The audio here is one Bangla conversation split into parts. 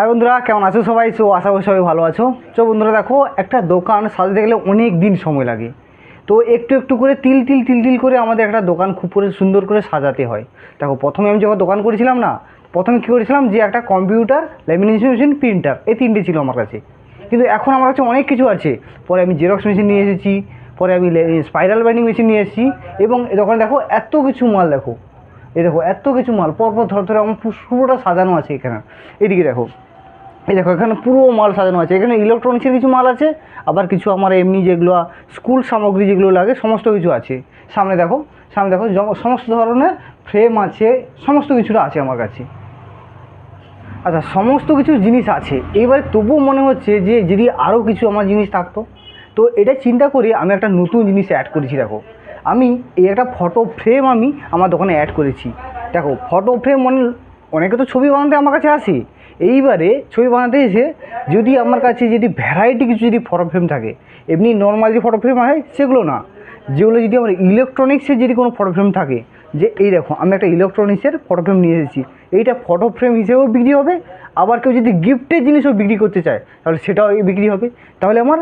হাই বন্ধুরা, কেমন আছো সবাই? সো আশা করি সবাই ভালো আছো। তো বন্ধুরা দেখো, একটা দোকান সাজাতে গেলে অনেক দিন সময় লাগে। তো একটু একটু করে তিল তিল তিল তিল করে আমাদের একটা দোকান খুব করে সুন্দর করে সাজাতে হয়। দেখো, প্রথমে আমি যখন দোকান করেছিলাম না, প্রথমে কী করেছিলাম যে একটা কম্পিউটার ল্যামিনেশন মেশিন, প্রিন্টার, এই তিনটে ছিল আমার কাছে। কিন্তু এখন আমার কাছে অনেক কিছু আছে। পরে আমি জেরক্স মেশিন নিয়ে এসেছি, পরে আমি স্পাইরাল বাইন্ডিং মেশিন নিয়ে এসেছি, এবং দোকানে দেখো, এত কিছু মাল দেখো। এই দেখো, এত কিছু মাল। পরপর ধর, ধরে, আমার পুরো- পুরোটা সাজানো আছে এখানে। এদিকে দেখো এই দেখো, এখানে পুরো মাল সাজানো আছে। এখানে ইলেকট্রনিক্সের কিছু মাল আছে, আবার কিছু আমার এমনি যেগুলো স্কুল সামগ্রী যেগুলো লাগে, সমস্ত কিছু আছে। সামনে দেখো সামনে দেখো সমস্ত ধরনের ফ্রেম আছে, সমস্ত কিছুটা আছে আমার কাছে। আচ্ছা সমস্ত কিছু জিনিস আছে। এবারে তবুও মনে হচ্ছে যে, যদি আরও কিছু আমার জিনিস থাকতো, তো এটা চিন্তা করে আমি একটা নতুন জিনিস অ্যাড করেছি, দেখো। আমি এই একটা ফটো ফ্রেম আমি আমার দোকানে অ্যাড করেছি। দেখো ফটো ফ্রেম মানে অনেকে তো ছবি বানাতে আমার কাছে আসে। এইবারে ছবি বানাতে এসে যদি আমার কাছে যদি ভ্যারাইটি কিছু যদি ফটো ফ্রেম থাকে, এমনি নর্মাল যে ফটো ফ্রেম হয় সেগুলো না, যেগুলো যদি আমার ইলেকট্রনিক্সের যদি কোনো ফটো ফ্রেম থাকে, যে এই দেখো, আমি একটা ইলেকট্রনিক্সের ফটো ফ্রেম নিয়ে এসেছি, এইটা ফটো ফ্রেম হিসেবেও বিক্রি হবে, আবার কেউ যদি গিফটের জিনিসও বিক্রি করতে চায়, তাহলে সেটাও বিক্রি হবে। তাহলে আমার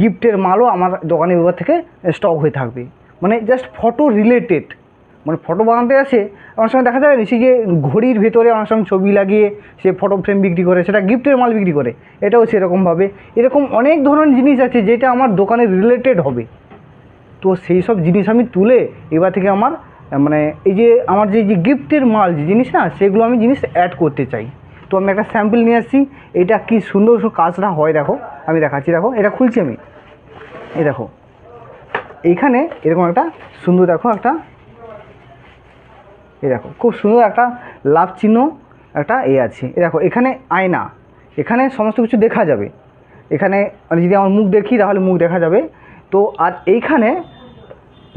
গিফটের মালও আমার দোকানে এবার থেকে স্টক হয়ে থাকবে। মানে জাস্ট ফটো রিলেটেড মানে ফটো বানাতে আসে, আমার সঙ্গে দেখা যায় সে যে ঘড়ির ভেতরে অনেক সঙ্গে ছবি লাগিয়ে সে ফটো ফ্রেম বিক্রি করে, সেটা গিফটের মাল বিক্রি করে, এটাও সেরকমভাবে। এরকম অনেক ধরনের জিনিস আছে যেটা আমার দোকানে রিলেটেড হবে। তো সেই সব জিনিস আমি তুলে এবার থেকে আমার মানে এই যে আমার যে যে গিফটের মাল যে জিনিস না, সেগুলো আমি জিনিস অ্যাড করতে চাই। তো আমি একটা স্যাম্পল নিয়ে আসছি, এটা কি সুন্দর কাজটা হয় দেখো, আমি দেখাচ্ছি, দেখো, এটা খুলছি আমি। এই দেখো, এইখানে এরকম একটা সুন্দর দেখো একটা এই দেখো, খুব সুন্দর একটা লাভ চিহ্ন, একটা এ আছে। এই দেখো, এখানে আয়না, এখানে সমস্ত কিছু দেখা যাবে। এখানে যদি আমার মুখ দেখি, তাহলে মুখ দেখা যাবে। তো আর এইখানে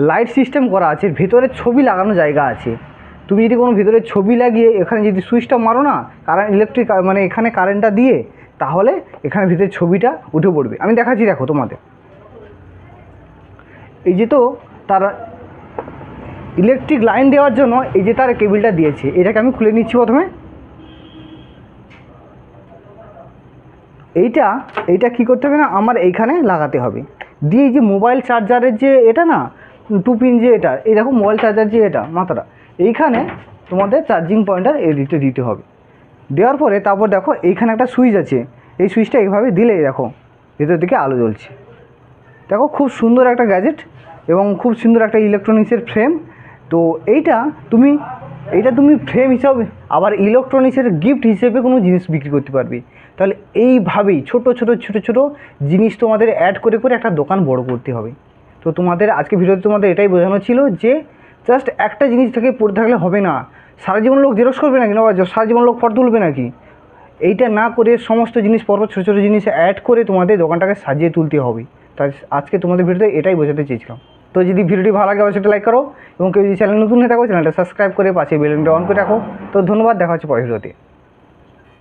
লাইট সিস্টেম করা আছে, ভেতরে ছবি লাগানো জায়গা আছে। তুমি যদি কোনো ভিতরে ছবি লাগিয়ে এখানে যদি সুইচটা মারো না কারেন্ট ইলেকট্রিক মানে এখানে কারেন্টটা দিয়ে, তাহলে এখানে ভিতরে ছবিটা উঠে পড়বে। আমি দেখাচ্ছি, দেখো তোমাদের। এই যে তো, তার ইলেকট্রিক লাইন দেওয়ার জন্য এই যে তার কেবিলটা দিয়েছে, এটাকে আমি খুলে নিচ্ছি প্রথমে। এইটা এইটা কি করতে হবে না, আমার এইখানে লাগাতে হবে। দিয়ে এই যে মোবাইল চার্জারের যে এটা না টু পিন যে এটা, এই দেখো মোবাইল চার্জার যে এটা, মাথাটা, এইখানে তোমাদের চার্জিং পয়েন্টটা এদিকটা দিতে হবে। দেওয়ার পরে তারপর দেখো এইখানে একটা সুইচ আছে, এই সুইচটা এইভাবে দিলে দেখো, ভেতর দিকে আলো জ্বলছে। দেখো খুব সুন্দর একটা গ্যাজেট এবং খুব সুন্দর একটা ইলেকট্রনিক্সের ফ্রেম তো এইটা তুমি এইটা তুমি ফ্রেম হিসাবে, আবার ইলেকট্রনিক্সের গিফট হিসেবে কোনো জিনিস বিক্রি করতে পারবে। তাহলে এইভাবেই ছোট ছোট ছোট ছোট জিনিস তোমাদের অ্যাড করে করে একটা দোকান বড় করতে হবে। তো তোমাদের, আজকে ভিডিওতে তোমাদের এটাই বোঝানো ছিল যে জাস্ট একটা জিনিস থেকে পড়ে থাকলে হবে না। সারা জীবন লোক জেরক্স করবে নাকি? না সারা জীবন লোক ফটো তুলবে নাকি? এইটা না করে সমস্ত জিনিস, পরপর ছোটো ছোটো জিনিস অ্যাড করে তোমাদের দোকানটাকে সাজিয়ে তুলতে হবে। তাই আজকে তোমাদের ভিডিওতে এটাই বোঝাতে চেয়েছিলাম। তো যদি ভিডিওটি ভালো লাগে, অবশ্যই লাইক করো। এবং কেউ যদি চ্যানেল নতুন হয়ে থাকো চ্যানেলটা সাবস্ক্রাইব করে পাশে বেলুনটা অন করে রাখো। তো ধন্যবাদ, দেখা হচ্ছে পরের ভিডিওতে।